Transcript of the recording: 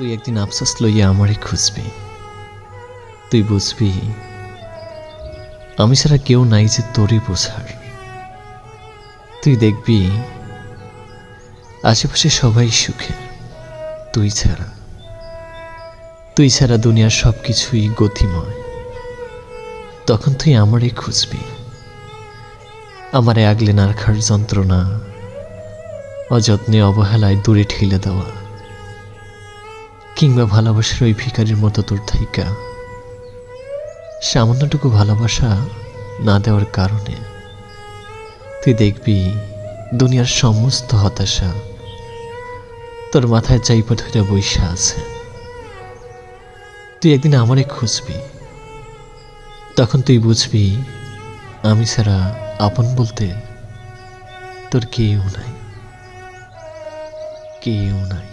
তুই একদিন আফসোস লইয়া আমারে খুঁজবি। তুই বুঝবি, আমি ছাড়া কেউ নাই যে তোরই বোঝার। তুই দেখবি, আশেপাশে সবাই সুখে, তুই ছাড়া। তুই ছাড়া দুনিয়ার সব কিছুই গতিময়। তখন তুই আমারই খুঁজবি। আমারে আগলে নারখার যন্ত্রণা, অযত্নে অবহেলায় দূরে ঠেলে দেওয়া। কিংবা ভালোবাসার ওই ভিখারির মতো তোর থাইকা, সামান্যটুকু ভালোবাসা না দেওয়ার কারণে তুই দেখবি দুনিয়ার সমস্ত হতাশা তোর মাথায় চাইপা ধরে বৈশা আছে। তুই একদিন আমারে খুঁজবি, তখন তুই বুঝবি আমি ছাড়া আপন বলতে তোর কেউ নাই কেউ নাই।